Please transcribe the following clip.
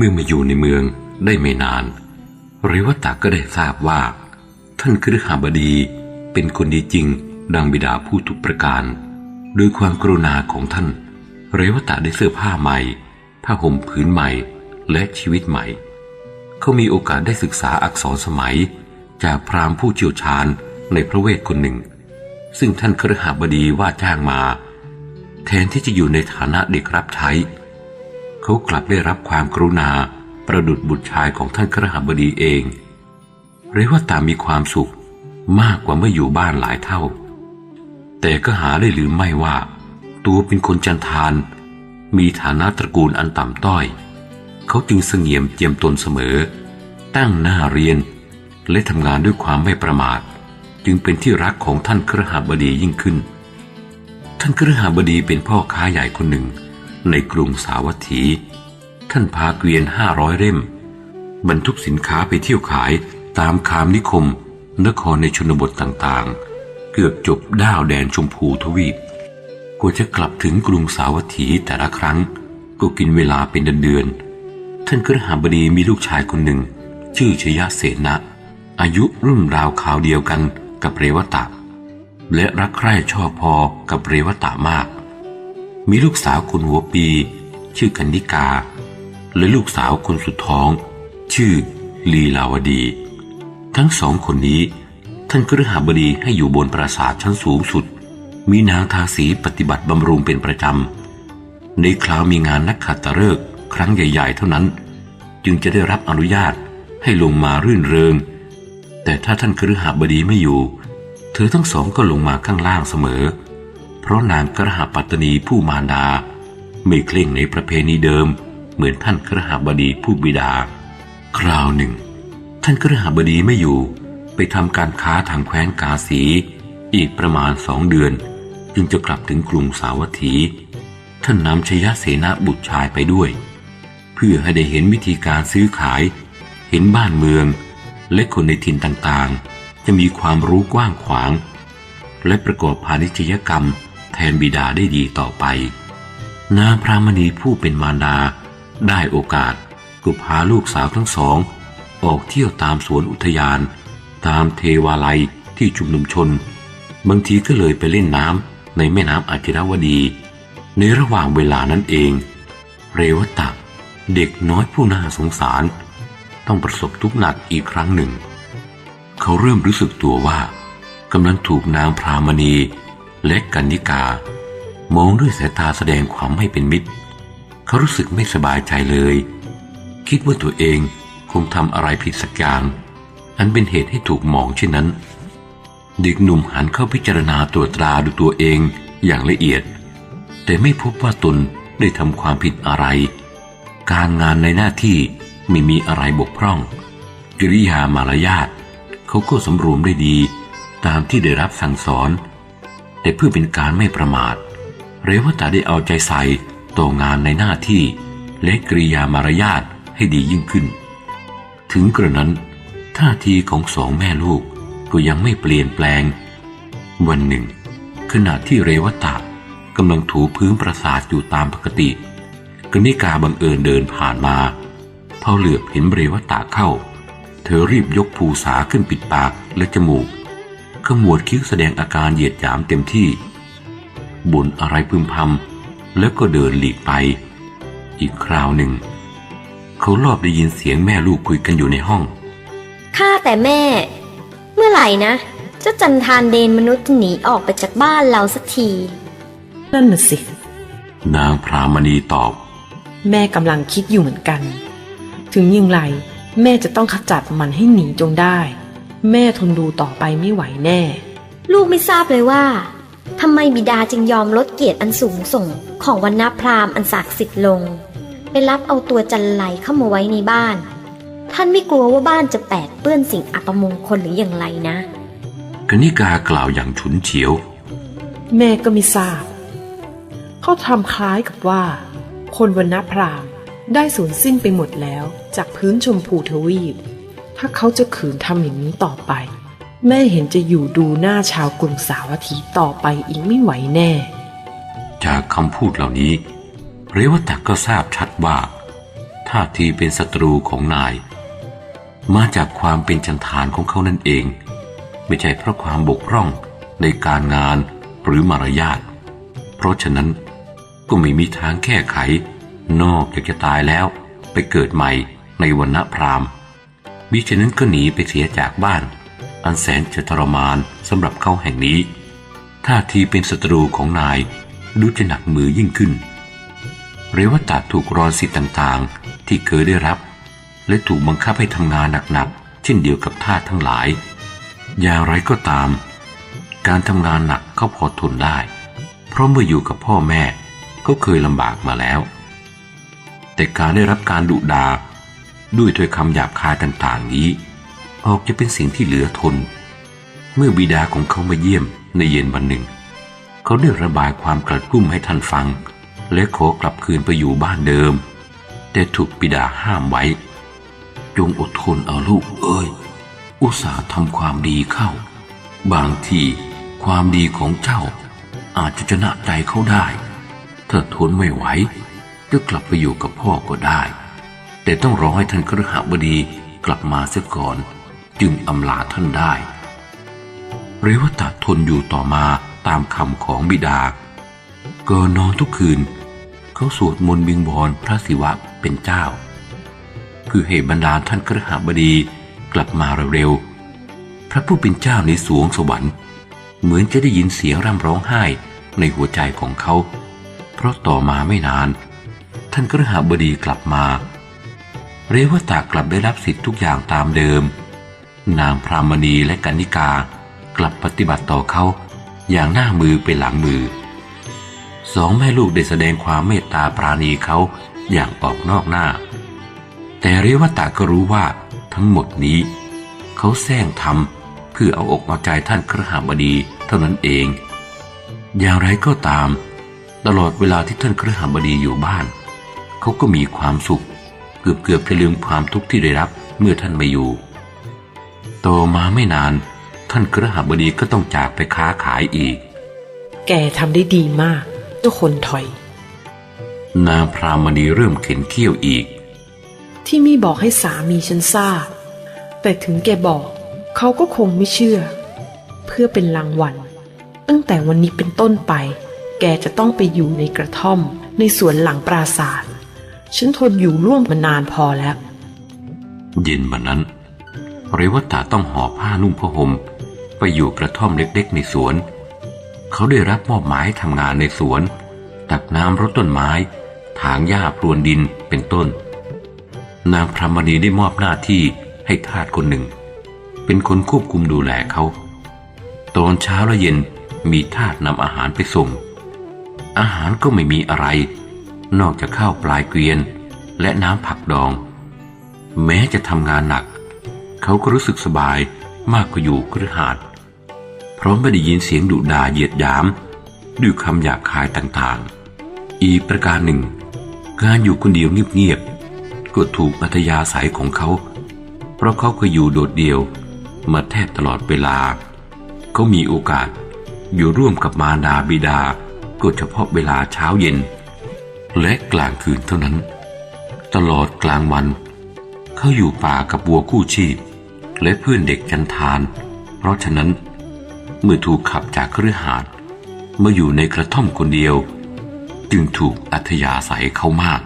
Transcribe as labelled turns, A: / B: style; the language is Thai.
A: เมื่อมาอยู่ในเมืองได้ไม่นานเรวัตะก็ได้ทราบว่า ท่านคฤหบดีเป็นคนดีจริง ดังบิดาผู้ทุกประการโดยความกรุณาของท่าน เรวตะได้เสื้อผ้าใหม่ ผ้าห่มผืนใหม่ และชีวิตใหม่ เขามีโอกาสได้ศึกษาอักษรสมัย จากพราหมณ์ผู้เชี่ยวชาญในพระเวทคนหนึ่ง ซึ่งท่านครหบดีว่าจ้างมา แทนที่จะอยู่ในฐานะเด็กรับใช้ เขากลับได้รับความกรุณาประดุดบุตรชายของท่านครหบดีเองเรวตามีความสุขมากกว่าเมื่ออยู่บ้านหลายเท่า แต่ก็หาได้หรือไม่ว่า ตัวเป็นคนจันทาน มีฐานะตระกูลอันต่ำต้อย เขาจึงเสงี่ยมเจียมตนเสมอ ตั้งหน้าเรียน และทำงานด้วยความไม่ประมาท จึงเป็นที่รักของท่านครหบดียิ่งขึ้น ท่านครหบดีเป็นพ่อค้าใหญ่คนหนึ่ง ในกรุงสาวัตถี ท่านพาเกวียนห้าร้อยเล่มบรรทุกสินค้าไปเที่ยวขายตามคามนิคม นครในชนบทต่างๆ เกือบจบด้าวแดนชมพูทวีปกว่าจะกลับถึงกรุงสาวัตถีแต่ละครั้ง ก็กินเวลาเป็นเดือนๆท่านครหาบดีมีลูกชายคนหนึ่ง ชื่อชยเสนะ อายุรุ่นราวคราวเดียวกันกับเรวตะ และรักใคร่ชอบพอกับเรวตะมาก มีลูกสาวคนหัวปี ชื่อกันนิกา และลูกสาวคนสุดท้อง ชื่อลีลาวดี ทั้งสองคนนี้ ท่านครหบดีให้อยู่บนปราสาทชั้นสูงสุด มีนางทาสีปฏิบัติบำรุงเป็นประจำ ในคราวมีงานนักขัตฤกษ์ครั้งใหญ่ ๆ เท่านั้น จึงจะได้รับอนุญาตให้ลงมารื่นเริง แต่ถ้าท่านครหบดีไม่อยู่ เธอทั้งสองก็ลงมาข้างล่างเสมอ เพราะนางกระหปัตตนีผู้มารดา ไม่เคร่งในประเพณีเดิม เหมือนท่านคระหบดีผู้บิดา คราวหนึ่ง ท่านคระหบดีไม่อยู่ไปทำการค้าทางแคว้นกาสี อีกประมาณสองเดือน จึงจะกลับถึงกรุงสาวัตถี ท่านนำชยเสนาบุตรชายไปด้วย เพื่อให้ได้เห็นวิธีการซื้อขาย เห็นบ้านเมือง และคนในถิ่นต่างๆ จะมีความรู้กว้างขวาง และประกอบพาณิชยกรรม แทนบิดาได้ดีต่อไป นางพรามณีผู้เป็นมารดา ได้โอกาสก็พาลูกสาวทั้งสอง ออกเที่ยวตามสวนอุทยาน ตามเทวาลัยที่ชุมนุมชน บางทีก็เลยไปเล่นน้ำในแม่น้ำอจิรวดี ในระหว่างเวลานั้นเอง เรวตะเด็กน้อยผู้น่าสงสาร ต้องประสบทุกข์หนักอีกครั้งหนึ่ง เขาเริ่มรู้สึกตัวว่ากำลังถูกนางพรามณี และกันนิกา มองด้วยสายตาแสดงความไม่เป็นมิตร เขารู้สึกไม่สบายใจเลย คิดว่าตัวเองคงทำอะไรผิดสักอย่างอันเป็นเหตุให้ถูกมองเช่นนั้น เด็กหนุ่มหันเข้าพิจารณาตรวจตราดูตัวเองอย่างละเอียด แต่ไม่พบว่าตนได้ทำความผิดอะไร การงานในหน้าที่ไม่มีอะไรบกพร่อง กิริยามารยาทเขาก็สำรวมได้ดี ตามที่ได้รับสั่งสอน แต่เพื่อเป็นการไม่ประมาท เรวตาได้เอาใจใส่ต่องานในหน้าที่ และกริยามารยาทให้ดียิ่งขึ้น ถึงกระนั้นท่าทีของสองแม่ลูกก็ยังไม่เปลี่ยนแปลง วันหนึ่ง ขณะที่เรวตะกำลังถูพื้นปราสาทอยู่ตามปกติ กนิกาบังเอิญเดินผ่านมาพอเหลือบเห็นเรวตะเข้า เธอรีบยกภูษาขึ้นปิดปากและจมูก ขมวดคิ้วแสดงอาการเหยียดหยามเต็มที่บ่นอะไรพึมพำแล้วก็เดินหลีกไป อีกคราวหนึ่ง เขารอบได้ยินเสียงแม่ลูกคุยกันอยู่ในห้อง
B: ข้าแต่แม่ เมื่อไหร่นะเจ้าจันทานเดนมนุษย์จะหนีออกไปจากบ้านเราสักที
C: นั่นน่ะสิ
A: นางพรามณีตอบ
C: แม่กำลังคิดอยู่เหมือนกัน ถึงอย่างไรแม่จะต้องขจัดมันให้หนีจงได้ แม่ทนดูต่อไปไม่ไหวแน่
B: ลูกไม่ทราบเลยว่าทำไมบิดาจึงยอมลดเกียรติอันสูงส่งของวรรณพราหมณ์อันศักดิ์สิทธิ์ลง ไปรับเอาตัวจันไหลเข้ามาไว้ในบ้าน ท่านไม่กลัวว่าบ้านจะแปดเปื้อนสิ่งอัปมงคลหรืออย่างไรนะ
A: กนิกากล่าวอย่างฉุนเฉียว
C: แม่ก็ไม่ทราบ เขาทำคล้ายกับว่า คนวันณพราหมณ์ได้สูญสิ้นไปหมดแล้วจากพื้นชมพูทวีป ถ้าเขาจะขืนทำอย่างนี้ต่อไป แม่เห็นจะอยู่ดูหน้าชาวกรุงสาวัตถีต่อไปอีกไม่ไหวแน่
A: จากคำพูดเหล่านี้ เรวตะก็ทราบชัดว่าท่าทีเป็นศัตรูของนาย มาจากความเป็นชันทานของเขานั่นเอง ไม่ใช่เพราะความบกพร่องในการงานหรือมารยาทเพราะฉะนั้นก็ไม่มีทางแก้ไข นอกจากจะตายแล้วไปเกิดใหม่ในวันณพราหมณ์ มิฉะนั้นก็หนีไปเสียจากบ้าน อันแสนจะทรมานสำหรับเขาแห่งนี้ท่าทีเป็นศัตรูของนายดูจะหนักมือยิ่งขึ้น เรวตาถูกรอนสิทธิ์ต่างๆ ที่เคยได้รับ และถูกบังคับให้ทำงานหนักๆ เช่นเดียวกับท่าทั้งหลาย อย่างไรก็ตาม การทำงานหนักเขาพอทนได้ เพราะเมื่ออยู่กับพ่อแม่ก็เคยลำบากมาแล้ว แต่การได้รับการดุดา ด้วยถ้อยคำหยาบคายต่างๆนี้ ออกจะเป็นสิ่งที่เหลือทน เมื่อบิดาของเขามาเยี่ยมในเย็นวันหนึ่ง เขาได้ระบายความกระตุ้มให้ท่านฟัง และขอกลับคืนไปอยู่บ้านเดิม แต่ถูกบิดาห้ามไว้ จงอดทนเอาลูกเอ้ย อุตส่าห์ทำความดีเข้า บางทีความดีของเจ้า อาจจะชนะใจเขาได้ถ้าทนไม่ไหวจะกลับไปอยู่กับพ่อก็ได้ แต่ต้องรอให้ท่านครหบดีกลับมาเสียก่อน จึงอำลาท่านได้เรวตะทนอยู่ต่อมาตามคำของบิดาก่อนนอนทุกคืน เขาสวดมนต์บิงบอนพระศิวะเป็นเจ้า คือเหตุบรรดาท่านครหบดีกลับมาเร็วๆพระผู้เป็นเจ้าในสวงสวรรค์ เหมือนจะได้ยินเสียงร่ำร้องไห้ในหัวใจของเขา เพราะต่อมาไม่นาน ท่านครหบดีกลับมา เรวตากลับได้รับสิทธิ์ทุกอย่างตามเดิม นางพรามณีและกันิกากลับปฏิบัติต่อเขาอย่างหน้ามือเป็นหลังมือ สองแม่ลูกได้แสดงความเมตตาปราณีเขาอย่างออกนอกหน้า แต่เรวตาก็รู้ว่าทั้งหมดนี้ เขาแซงทำเพื่อเอาอกเอาใจท่านครหบดีเท่านั้นเอง อย่างไรก็ตาม ตลอดเวลาที่ท่านครหบดีอยู่บ้าน เขาก็มีความสุข เกือบเกือบจะลืมความทุกข์ที่ได้รับเมื่อท่านไม่อยู่ต่อมาไม่นาน ท่านครหบดีก็ต้องจากไปค้าขายอีก
C: แกทำได้ดีมากเจ้าคนถอย
A: นางพรามณีเริ่มเข็นเขี้ยวอีก
C: ที่มี่บอกให้สามีฉันทราบ แต่ถึงแกบอกเขาก็คงไม่เชื่อ เพื่อเป็นรางวัลตั้งแต่วันนี้เป็นต้นไป แกจะต้องไปอยู่ในกระท่อมในสวนหลังปราศาสตร์ ฉันทนอยู่ร่วมมานานพอแล้ว
A: เย็นวันนั้น เรวตาต้องห่อผ้านุ่งผ้าห่มไปอยู่กระท่อมเล็กๆ ในสวน เขาได้รับมอบหมายทำงานในสวน ตักน้ำรดต้นไม้ ถางหญ้าปรวนดินเป็นต้น นางพรหมณีได้มอบหน้าที่ให้ทาสคนหนึ่ง เป็นคนควบคุมดูแลเขา ตอนเช้าและเย็นมีทาสนำอาหารไปส่ง อาหารก็ไม่มีอะไร นอกจากข้าวปลายเกวียน และน้ำผักดอง แม้จะทำงานหนัก เขาก็รู้สึกสบายมากกว่าอยู่คฤหาสน์พราะไม่ได้ยินเสียงดุด่าเหยียดหยาม ด้วยคำหยาบคายต่างๆ อีกประการหนึ่ง การอยู่คนเดียวเงียบๆก็ถูกอัธยาศัยของเขา เพราะเขาเคยอยู่โดดเดี่ยวมาแทบตลอดเวลา เขามีโอกาสอยู่ร่วมกับมารดาบิดาก็เฉพาะเวลาเช้าเย็น และกลางคืนเท่านั้น ตลอดกลางวัน เขาอยู่ป่ากับบัวคู่ชีพ และเพื่อนเด็กจันทาน เพราะฉะนั้น เมื่อถูกขับจากเครือหาดมาอยู่ในกระท่อมคนเดียว จึงถูกอัธยาศัยเขามาก